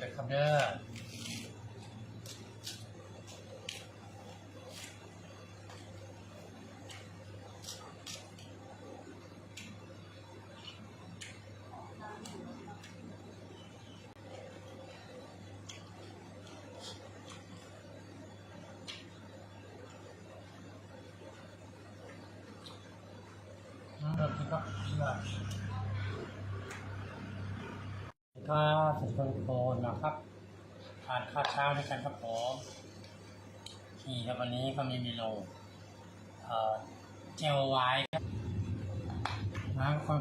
เลยครับเด้อ เริ่มที่ก็เชื่อ ก็ถึงคนโคนนะครับทานข้าวเช้าด้วยกันครับผมที่ครับวันนี้ก็มีเมนูเอ่อเจลไวน์ครับนะทุกคน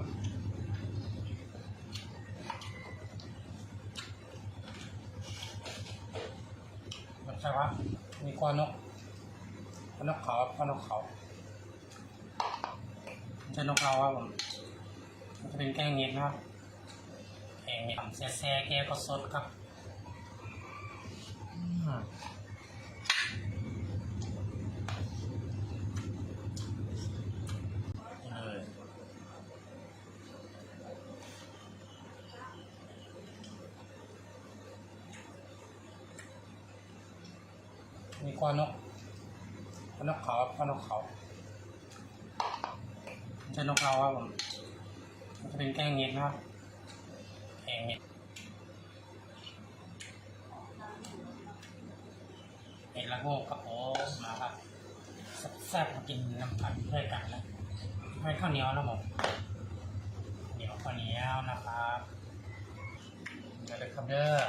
มันใช่ว่ามีกวนกกวนกเขากวางนกเขามันจะนกเราครับผมมันจะเป็นแกงเห็ดนะครับ งเห็ดแซ่แซ่แกก็สดครับมนี่เลยมีกวานกกวานกเขาควานกเขามันจะนกเราครับผมจะเป็นแกงเห็ดนะครับ เห็ดเห็ดละโงกครับผมมาครับแซ่บมากินน้ำผัดด้วยกันนะไม่ข้าวเหนียวนะผมเหนียวข้าวเหนียวนะครับเดี๋ยวเลยครับเด้อ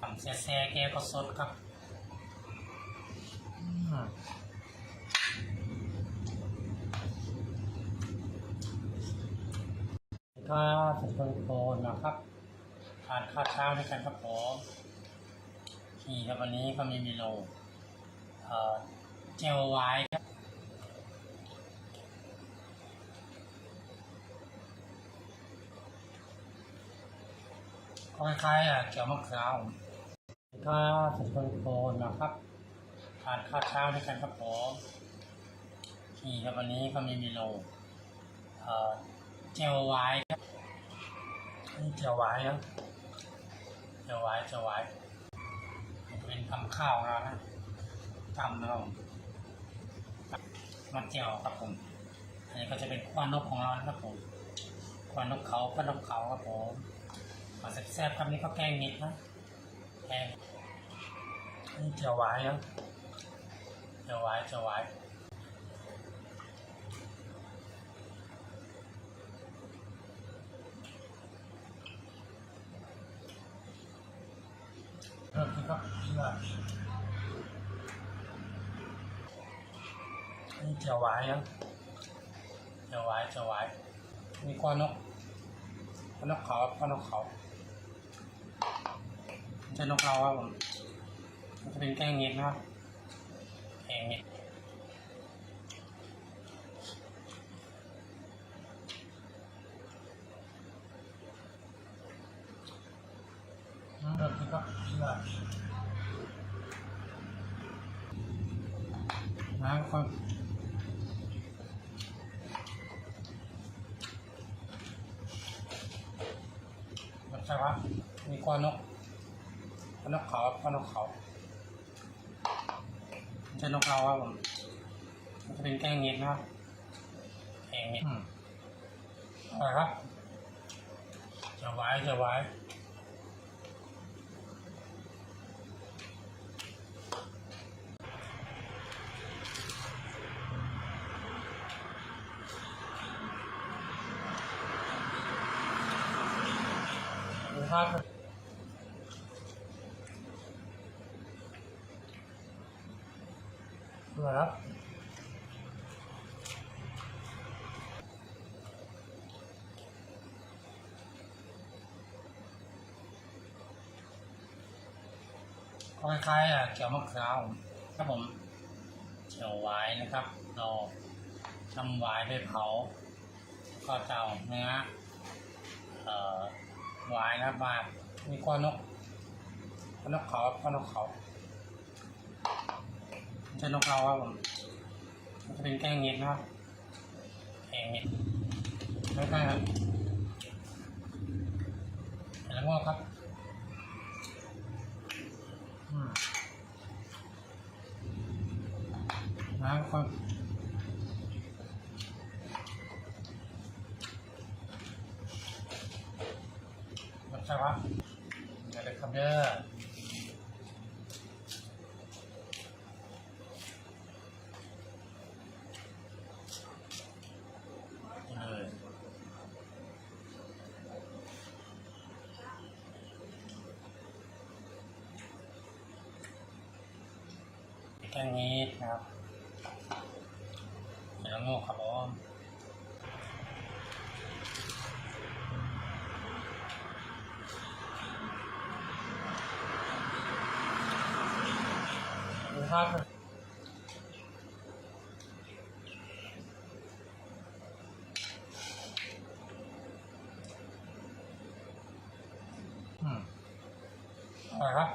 ทำแซ่แซ่แกก็สดครับอื มก็ถึงคนโคนนะครับทานข้าวเช้าด้วยกันครับผมที่ครับวันนี้ก็มีเมนูเอ่อเจลไวน์ครับก็คล้ายๆอะเกี๊ยวมะพร้าวก็ถึงคนโคนนะครับทานข้าวเช้าด้วยกันครับผมที่ครับวันนี้ก็มีเมนูเอ่อ เจลไวน์ครับนี่เจลไวน์ครับเจลไวน์เจลไวน์มันเป็นทำข้าวของเรานะทำนะครับผมมันเจลครับผมอันนี้ก็จะเป็นควันนกของเราครับผมควันนกเขาควันนกเขาครับผมมาแซ่บๆครับนี่ก็แกงนิดนะแห้งนี่เจียวไว้ครับเจียวไว้เจียวไว้ เริ่มที่ก็เชื่อนี่เจียวไว้ครับเจียวไว้เจียวไว้มีกวางนกกวางนกเขาครับกวางนกเขามันจะนกเราครับผมมันจะเป็นแกงเงี้ยนะครับแกงเงี้ย อืมเริ่มที่ก็เชื่อนะทุกคนมันใช่ว่ามีกวานกกวานกเขาครับกวานกเขามันจะนกเราครับผมมันจะเป็นแกงเห็ดนะครับแกงเห็ดอืมอร่อยครับจะไว้จะไว้ ดูภาพอร่อยครับก็คล้ายๆอะเกี๊ยวมะพร้าวครับผมเจียวไว้นะครับ เราทำไว้ไปเผาก็จะเอาเนื้อ ไว้นะครับมามีกวางนกกวางนกเขาครับกวางนกเขามันจะนกเราครับผมมันจะเป็นแกงเห็ดนะครับแกงเห็ดไม่ใช่ครับเห็ดละโงกครับอืมน้ำคน ชาติวะเดี๋ยวเลยครับเด้อนี่เลยแค่นี้นะครับเดี๋ยวโง่ครับผม ดูครับอืมอะไรครับ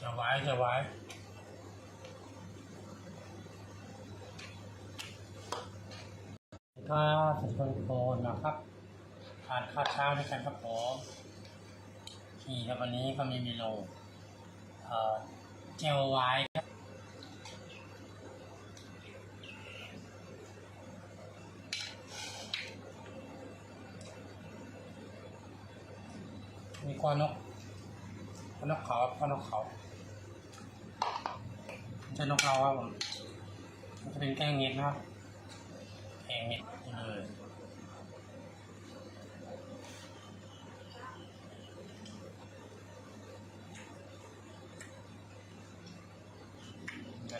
จะไว้จะไว้ก็สุดทุกคนนะครับทานข้าวเช้าด้วยกันครับผมนี่วันนี้ก็มีเมนูเอ่อ เจลไวน์ครับมีกวานกกวานกเขาครับกวานกเขาไม่ใช่นกเราครับผมจะเป็นแกงเห็ดนะครับแพงเนี่ยเลย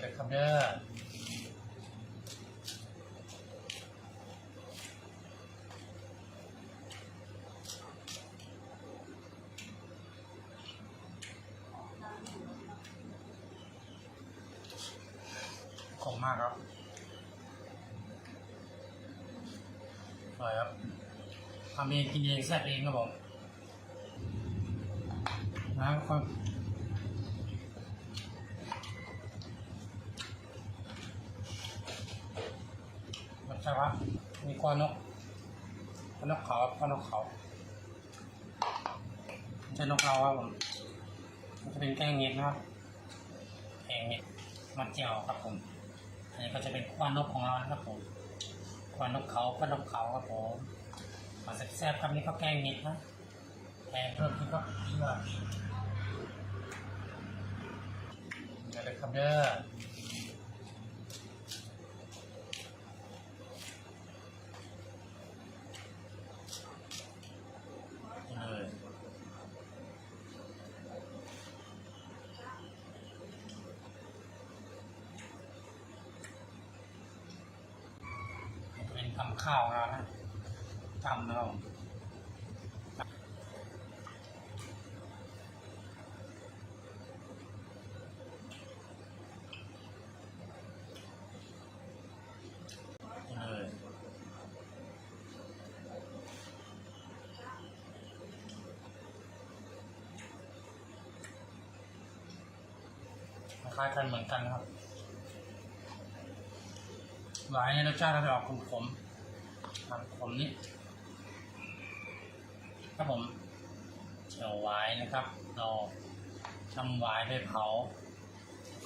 เดี๋ยวเลยครับเด้อขอบคุณมากครับอร่อยครับทำเองกินเองแซ่บเองครับผมนะครับ รสชาติวะมีกวานกกวานกเขาควานกเขาไม่ใช่นกเราครับผมมันจะเป็นแกงเห็ดนะครับแกงเห็ดมันเจียวครับผม อันนี้ก็จะเป็นกวานกของเรานะครับผมกวานกเขากวานกเขาครับผมมาแซ่บๆครับนี่ก็แกงเห็ดนะแกงเพิ่มที่ก็เชื่อเดี๋ยวเลยครับเด้อนี่เลยเป็นทำ ข้าวนะนะทำนะครับผมนี่เลยคล้ายกันเหมือนกันครับหวายในรสชาติจะออกขมๆทางขมนี่ครับผมเจียวหวายนะครับ เราทำหวายไปเผา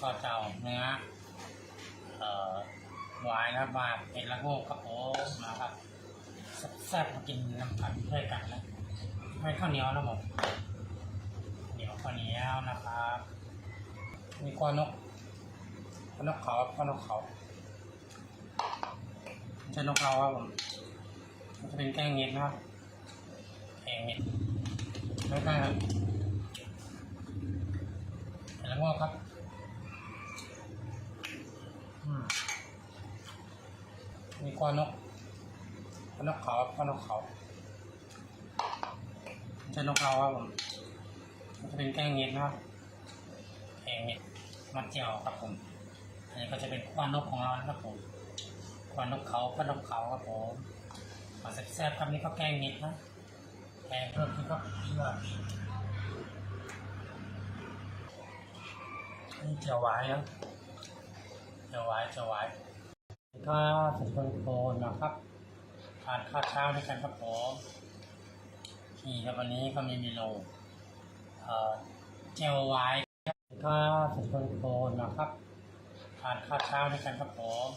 ก็จะเอาเนื้อเอ่อหวายนะครับมาเป็นละโงกครับผมนะครับแซ่บมากินน้ำผัดด้วยกันนะไม่ข้าวเหนียวนะผมเหนียวข้าวเหนียวนะครับ มีกวนกกวนกเขาครับกวนกเขาใช่นกเราครับผม มันจะเป็นแกงเห็ดนะครับแกงเห็ดไม่ใช่ครับเห็ดละโงกครับอืมมีกวานกกวานกเขาครับกวานกเขาม่ใช่นกเราครับผมมันจะเป็นแกงเห็ดนะครับแกงเห็ดมัดเจียวครับผมอันนี้ก็จะเป็นกวานกของเรานะครับผมกวานกเขากวานกเขาครับผม มาแซ่บๆครับนี่ก็แกงเห็ดนะแกงเพิ่มที่ก็เชื่อนี่เจียวหวายครับเจียวไว้เจียวไว้ก็ครับสุดคนโคนนะครับทานข้าวเช้าด้วยกันครับผมนี่ครับวันนี้ก็มีเมนูเอ่อเจลไวน์ครับสุดคนโคนนะครับทานข้าวเช้าด้วยกันครับผม